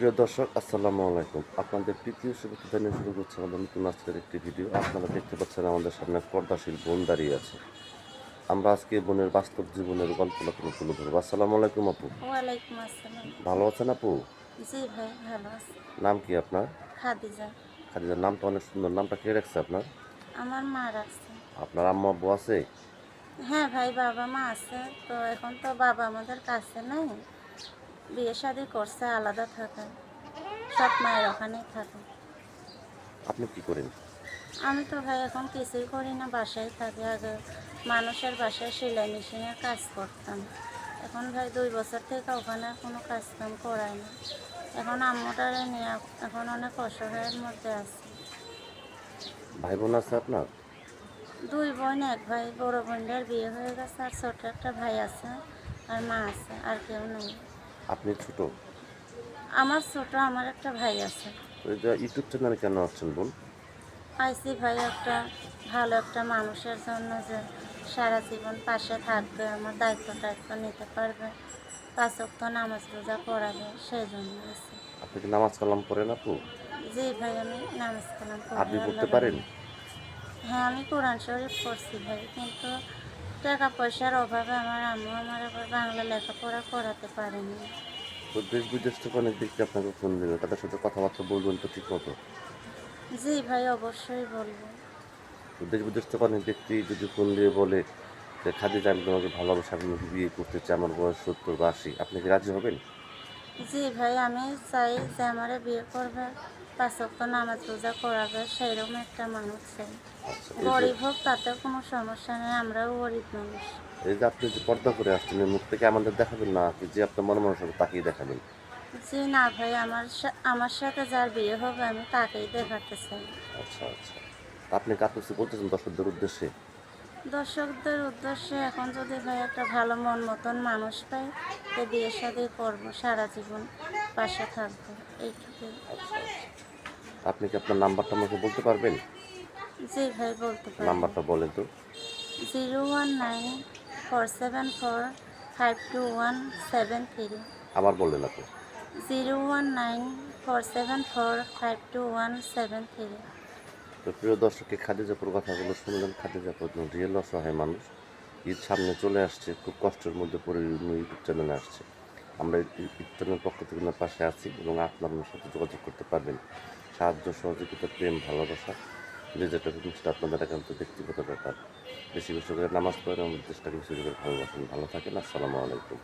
সুপ্রিয় দর্শক আসসালামু আলাইকুম। আপনাদের তৃতীয় শুভেচ্ছা জানিয়ে শুরু করছে আমাদের নতুন আজকের একটি ভিডিও। আপনারা দেখতে পাচ্ছেন আমাদের সামনে পর্দাশীল বোন দাঁড়িয়ে আছে। আমরা আজকে বোনের বাস্তব জীবনের গল্পটা কোনো তুলে ধরবো। আসসালামু আলাইকুম আপু। ওয়ালাইকুম আসসালাম। ভালো আছেন আপু? জি ভাই ভালো আছি। নাম কি আপনার? খাদিজা। খাদিজার নামটা অনেক সুন্দর। নামটা কে রাখছে আপনার? আমার মা রাখছে। আপনার আম্মা আব্বু আছে? হ্যাঁ ভাই বাবা মা আছে। তো এখন তো বাবা আমাদের কাছে নাই। বিয়ে শাদি করছে আলাদা থাকে। সব মায়ের ওখানেই থাকে। আপনি কি করেন? আমি তো ভাই এখন কিছুই করি না বাসায় থাকি। আগে মানুষের বাসায় সেলাই মেশিনের কাজ করতাম। এখন ভাই দুই বছর থেকে ওখানে কোনো কাজ কাম করাই না। এখন আম্মুটারে নিয়ে এখন অনেক অসহায়ের মধ্যে আছে। ভাই বোন আছে আপনার? দুই বোন এক ভাই। বড় বোনটার বিয়ে হয়ে গেছে আর ছোট একটা ভাই আছে আর মা আছে আর কেউ নেই। আপনি ছোট? আমার ছোট আমার একটা ভাই আছে। ওই যে ইউটিউব চ্যানেলে কেন আসছেন বোন আইসি ভাই একটা ভালো একটা মানুষের জন্য যে সারা জীবন পাশে থাকবে আমার দায়িত্ব টায়িত্ব নিতে পারবে। পাঁচ ওয়াক্ত নামাজ রোজা পড়াবে সেই জন্য আইসি আপনি কি নামাজ কালাম পড়েন আপু? জি ভাই আমি নামাজ কালাম পড়ি, আপনি পড়তে পারেন? হ্যাঁ আমি কোরআন শরীফ পড়ছি ভাই কিন্তু টাকা পয়সার অভাবে আমার আম্মু আমার আবার বাংলা লেখাপড়া করাতে পারেনি। তো দেশ বিদেশ থেকে অনেক ব্যক্তি আপনাকে ফোন দেবে তাদের সাথে কথাবার্তা বলবেন তো ঠিক মতো? জি ভাই অবশ্যই বলব। তো দেশ বিদেশ থেকে অনেক ব্যক্তি যদি ফোন দিয়ে বলে যে খাদিজা আমি তোমাকে ভালোবাসা আমি বিয়ে করতে চাই আমার বয়স সত্তর বা আশি আপনি কি রাজি হবেন? জি ভাই আমি চাই যে আমারে বিয়ে করবে। পাঁচ ওয়াক্ত নামাজ রোজা করাবে সেইরকম একটা মানুষ চাই আচ্ছা গরিব হোক তাতে কোনো সমস্যা নেই আমরাও গরিব মানুষ। এই যে আপনি যে পর্দা করে আসছেন মুখ থেকে আমাদের দেখাবেন না কি? যে আপনার মনে মানুষের তাকিয়ে দেখাবেন। জি না ভাই আমার আমার সাথে যার বিয়ে হবে আমি তাকেই দেখাতে চাই। আচ্ছা আচ্ছা। আপনি কার কিছু বলতেছেন দর্শকদের উদ্দেশ্যে? দর্শকদের উদ্দেশ্যে এখন যদি ভাই একটা ভালো মন মতন মানুষ পাই তো বিয়ে শাদি করব সারা জীবন পাশে থাকব এইটুকু আচ্ছা আচ্ছা। আপনি কি আপনার নাম্বারটা আমাকে বলতে পারবেন? জি ভাই বলতে পারি নাম্বারটা বলেন তো। Zero one nine four seven four five two one seven three আবার বললেন আপনি। Zero one nine four seven four five two one seven three তো প্রিয় দর্শককে খাদিজাপুর কথাগুলো শুনলেন। খাদিজাপুর রিয়েল অসহায় মানুষ। ঈদ সামনে চলে আসছে খুব কষ্টের মধ্যে পড়ে ইউটিউব চ্যানেলে আসছে। আমরা ইউটিউব চ্যানেলের পক্ষ থেকে পাশে আছি এবং আপনার সাথে যোগাযোগ করতে পারবেন। সাহায্য, সহযোগিতা, প্রেম, ভালোবাসা, যে যেটা রকম সেটা আপনাদের একান্ত ব্যক্তিগত ব্যাপার। বেশি বেশি করে নামাজ পড়েন এবং দেশটাকে বেশি করে ভালোবাসেন ভালো থাকেন। আসসালামু আলাইকুম।